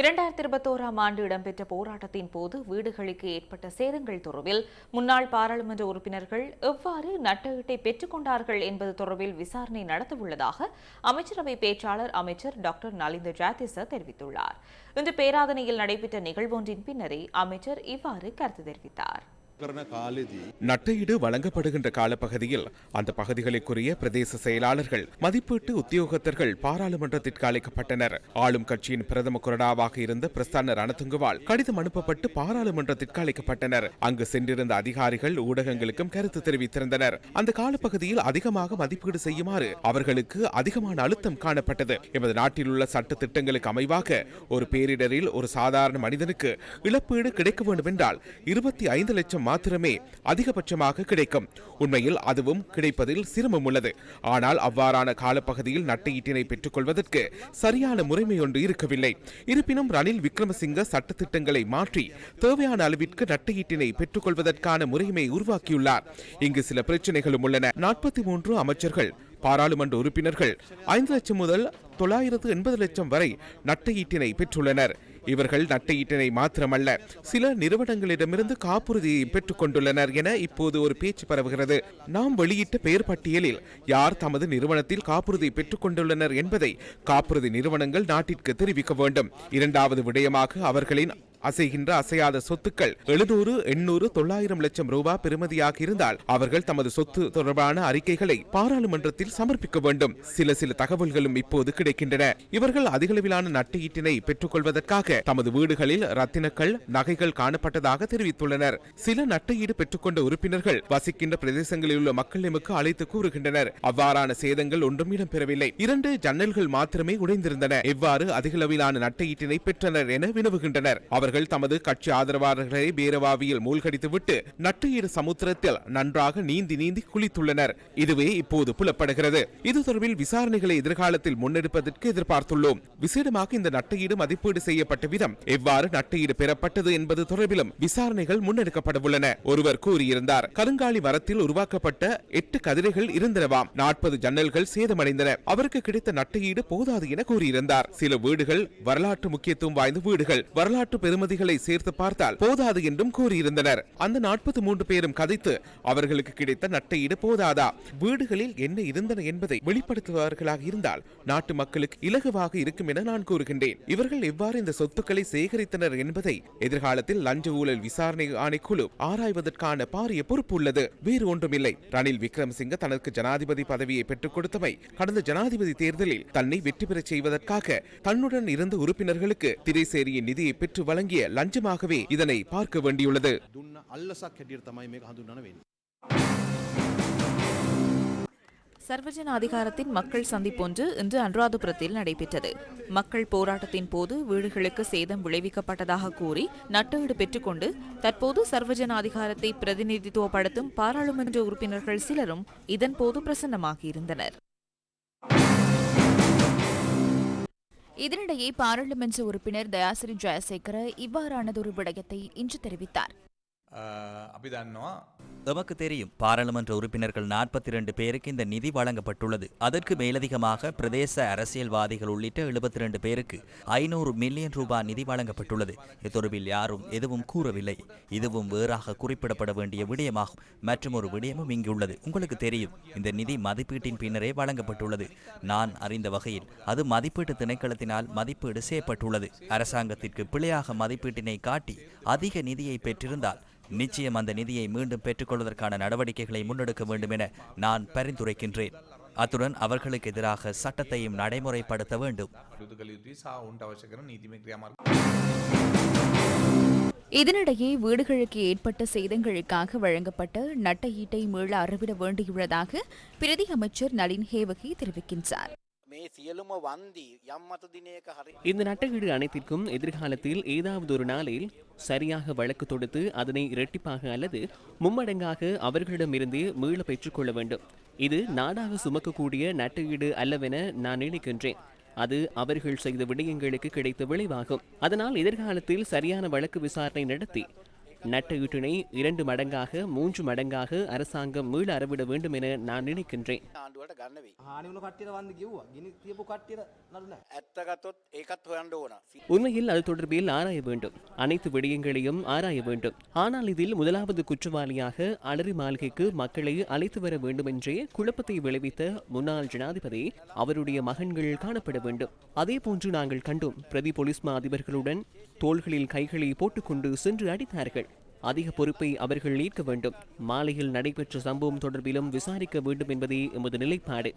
இரண்டாயிரத்தி இருபத்தோராம் ஆண்டு இடம்பெற்ற போராட்டத்தின் போது வீடுகளுக்கு ஏற்பட்ட சேதங்கள் தொடர்பில் முன்னாள் பாராளுமன்ற உறுப்பினர்கள் எவ்வாறு நட்டஈட்டை பெற்றுக்கொண்டார்கள் என்பது தொடர்பில் விசாரணை நடத்தவுள்ளதாக அமைச்சரவை பேச்சாளர் அமைச்சர் டாக்டர் நலிந்த ஜாதிச தெரிவித்துள்ளார். இன்று பேராதனையில் நடைபெற்ற நிகழ்வொன்றின் பின்னரே அமைச்சர் இவ்வாறு கருத்து தெரிவித்தார். நட்டையீடு வழங்கப்படுகின்ற காலப்பகுதியில் அந்த பகுதிகளுக்குரிய பிரதேச செயலாளர்கள் மதிப்பீட்டு உத்தியோகத்தர்கள் பாராளுமன்றத்திற்கு அழைக்கப்பட்டனர். ஆளும் கட்சியின் பிரதம குரடாவாக இருந்த பிரஸ்தான ரணதுங்கவால் கடிதம் அனுப்பப்பட்டு பாராளுமன்றத்திற்கு அழைக்கப்பட்டனர். அங்கு சென்றிருந்த அதிகாரிகள் ஊடகங்களுக்கும் கருத்து தெரிவித்திருந்தனர். அந்த காலப்பகுதியில் அதிகமாக மதிப்பீடு செய்யுமாறு அவர்களுக்கு அதிகமான அழுத்தம் காணப்பட்டது. எமது நாட்டில் உள்ள சட்ட திட்டங்களுக்கு அமைவாக ஒரு பேரிடரில் ஒரு சாதாரண மனிதனுக்கு இழப்பீடு கிடைக்க வேண்டும் என்றால் இருபத்தி ஐந்து லட்சம் மாத்திரமே அதிகபட்சமாக கிடைக்கும். உண்மையில் அதுவும் கிடைப்பதில் சிரமம் உள்ளது. ஆனால் அவ்வாறான காலப்பகுதியில் நட்டையீட்டினை பெற்றுக் கொள்வதற்கு சரியான முறைமை ஒன்று இருக்கவில்லை. இருப்பினும் ரணில் விக்ரமசிங்க சட்டத்திட்டங்களை மாற்றி தேவையான அளவிற்கு நட்டையீட்டினை பெற்றுக் கொள்வதற்கான முறைமை உருவாக்கியுள்ளார். இங்கு சில பிரச்சனைகளும் உள்ளன. நாற்பத்தி மூன்று அமைச்சர்கள் பாராளுமன்ற உறுப்பினர்கள் ஐந்து லட்சம் முதல் தொள்ளாயிரத்து எண்பது லட்சம் வரை நட்டையீட்டினை பெற்றுள்ளனர். இவர்கள் நட்டையீட்டினை மாத்திரமல்ல சில நிறுவனங்களிடமிருந்து காப்புறுதியை பெற்றுக் கொண்டுள்ளனர் என இப்போது ஒரு பேச்சு பரவுகிறது. நாம் வெளியிட்ட பெயர் பட்டியலில் யார் தமது நிறுவனத்தில் காப்புறுதி பெற்றுக் கொண்டுள்ளனர் என்பதை காப்புறுதி நிறுவனங்கள் நாட்டிற்கு தெரிவிக்க வேண்டும். இரண்டாவது விடயமாக அவர்களின் அசைகின்ற அசையாத சொத்துக்கள். எழுநூறு எண்ணூறு தொள்ளாயிரம் லட்சம் ரூபாய் பெறுமதியாக இருந்தால் அவர்கள் தமது சொத்து தொடர்பான அறிக்கைகளை பாராளுமன்றத்தில் சமர்ப்பிக்க வேண்டும். சில சில தகவல்களும் இப்போது கிடைக்கின்றன. இவர்கள் அதிகளவிலான நட்டையீட்டினை பெற்றுக் கொள்வதற்காக தமது வீடுகளில் ரத்தினக்கள் நகைகள் காணப்பட்டதாக தெரிவித்துள்ளனர். சில நட்டையீடு பெற்றுக்கொண்ட உறுப்பினர்கள் வசிக்கின்ற பிரதேசங்களில் உள்ள மக்கள் எமக்கு அழைத்து கூறுகின்றனர். அவ்வாறான சேதங்கள் ஒன்றும் இடம்பெறவில்லை. இரண்டு ஜன்னல்கள் மாத்திரமே உடைந்திருந்தன. எவ்வாறு அதிகளவிலான நட்டையீட்டினை பெற்றனர் என வினவுகின்றனர். அவர்கள் தமது கட்சி ஆதரவாளர்களை பேரவாவியில் மூழ்கடித்துவிட்டு நட்டுயிர் நட்டையீடு சமுத்திரத்தில் நன்றாக நீந்தி நீந்தி குளித்துள்ளனர். இதுவே இப்போது புலப்படுகிறது. இது தொடர்பில் விசாரணைகளை எதிர்காலத்தில் முன்னெடுப்பதற்கு எதிர்பார்த்துள்ளோம். விசேடமாக இந்த நட்டையீடு மதிப்பீடு செய்யப்பட்ட விதம் எவ்வாறு நட்டையீடு பெறப்பட்டது என்பது தொடர்பிலும் விசாரணைகள் முன்னெடுக்கப்படவுள்ளன ஒருவர் கூறியிருந்தார் கருங்காலி மரத்தில் உருவாக்கப்பட்ட எட்டு கதிரைகள் இருந்தனவாம். நாற்பது ஜன்னல்கள் சேதமடைந்தன. அவருக்கு கிடைத்த நட்டையீடு போதாது என கூறியிருந்தார். சில வீடுகள் வரலாற்று முக்கியத்துவம் வாய்ந்த வீடுகள். வரலாற்று பெறுமதிகளை சேர்த்து பார்த்தால் போதாது என்றும் கூறியிருந்தனர். அந்த நாற்பத்தி மூன்று பேரும் கதைத்து அவர்களுக்கு கிடைத்த நட்டையீடு போதாதா? வீடுகளில் என்ன இருந்தன என்பதை வெளிப்படுத்துபவர்களாக இருந்தால் நாட்டு மக்களுக்கு இலகுவாக இருக்கும் என நான் கூறுகின்றேன். இவர்கள் எவ்வாறு இந்த சொத்துக்களை சேகரித்தனர் என்பதை எதிர்காலத்தில் லஞ்ச ஊழல் விசாரணை ஆணைக்குழு ஆராய்வதற்கான பாரிய பொறுப்பு உள்ளது. வேறு ஒன்றுமில்லை. ரணில் விக்ரமசிங்க தனக்கு ஜனாதிபதி பதவியை பெற்றுக் கொடுத்தமை கடந்த ஜனாதிபதி தேர்தலில் தன்னை வெற்றி பெறச் செய்வதற்காக தன்னுடன் இருந்த உறுப்பினர்களுக்கு திரைசேரியின் நிதியை பெற்று வழங்கி வழங்கிய லஞ்சமாகவே இதனை பார்க்க வேண்டியுள்ளது. சர்வஜன அதிகாரத்தின் மக்கள் சந்திப்பொன்று இன்று அனுராதபுரத்தில் நடைபெற்றது. மக்கள் போராட்டத்தின் போது வீடுகளுக்கு சேதம் விளைவிக்கப்பட்டதாக கூறி நட்டஈடு பெற்றுக்கொண்டு தற்போது சர்வஜன அதிகாரத்தை பிரதிநிதித்துவப்படுத்தும் பாராளுமன்ற உறுப்பினர்கள் சிலரும் இதன் போது பிரசன்னமாகியிருந்தனர் இதனிடையே பாராளுமன்ற உறுப்பினர் தயாசிரி ஜெயசேகர இவ்வாறானதொரு விடயத்தை இன்று தெரிவித்தார். எமக்கு தெரியும். பாராளுமன்ற உறுப்பினர்கள் நாற்பத்தி இரண்டு பேருக்கு இந்த நிதி வழங்கப்பட்டுள்ளது. அதற்கு மேலதிகமாக பிரதேச அரசியல்வாதிகள் உள்ளிட்ட எழுபத்தி ரெண்டு பேருக்கு ஐநூறு மில்லியன் ரூபாய் நிதி வழங்கப்பட்டுள்ளது. இத்தொடர்பில் யாரும் எதுவும் கூறவில்லை. இதுவும் வேறாக குறிப்பிடப்பட வேண்டிய விடயமாகும். மற்றும் ஒரு விடயமும் இங்குள்ளது. உங்களுக்கு தெரியும் இந்த நிதி மதிப்பீட்டின் பின்னரே வழங்கப்பட்டுள்ளது. நான் அறிந்த வகையில் அது மதிப்பீட்டு திணைக்களத்தினால் மதிப்பீடு செய்யப்பட்டுள்ளது. அரசாங்கத்திற்கு பிழையாக மதிப்பீட்டினை காட்டி அதிக நிதியை பெற்றிருந்தால் நிச்சயம் அந்த நிதியை மீண்டும் பெற்றுக்கொள்வதற்கான நடவடிக்கைகளை முன்னெடுக்க வேண்டும் என நான் பரிந்துரைக்கின்றேன். அத்துடன் அவர்களுக்கு எதிராக சட்டத்தையும் நடைமுறைப்படுத்த வேண்டும். இதனிடையே வீடுகளுக்கு ஏற்பட்ட சேதங்களுக்காக வழங்கப்பட்ட நட்ட ஈட்டை மீள அறவிட வேண்டியுள்ளதாக பிரதி அமைச்சர் நளின் ஹேவகி தெரிவிக்கின்றார். මේ සියලුම වන්දී යම් මත දිනයක හරි இந்த நட்டகீடு அனைத்திற்கும் எதிர்காலத்தில் ஏதாவது ஒரு நாளில் சரியாக வழக்கு தொடுத்து அதனை இரட்டிப்பாக அல்லது மும்மடங்காக அவர்களிடமிருந்தே மீள பெற்றுக்கொள்ள வேண்டும் இது நாடாக சுமக்கக்கூடிய நட்டஈடு அல்லவென நான் நினைக்கின்றேன் அது அவர்கள் செய்த விடயங்களுக்கு கிடைத்த விளைவாகும் அதனால் எதிர்காலத்தில் சரியான வழக்கு விசாரணை நடத்தி நட்டஈட்டினை இரண்டு மடங்காக மூன்று மடங்காக அரசாங்கம் மீள அறவிட வேண்டும் என நான் நினைக்கின்றேன். உண்மையில் அது தொடர்பில் ஆராய வேண்டும். அனைத்து விடயங்களையும் ஆராய வேண்டும். ஆனால் இதில் முதலாவது குற்றவாளியாக அலரி மாளிகைக்கு மக்களை அழைத்து வர வேண்டும் என்றே குழப்பத்தை விளைவித்த முன்னாள் ஜனாதிபதி அவருடைய மகன்கள் காணப்பட வேண்டும். அதே போன்று நாங்கள் கண்டோம். பிரதி போலீஸ் அதிபர்களுடன் தோள்களில் கைகளை போட்டுக்கொண்டு சென்று அடித்தார்கள். அதிக பொறுப்பை அவர்கள் ஏற்க வேண்டும். மாலையில் நடைபெற்ற சம்பவம் தொடர்பிலும் விசாரிக்க வேண்டும் என்பதே எமது நிலைப்பாடு.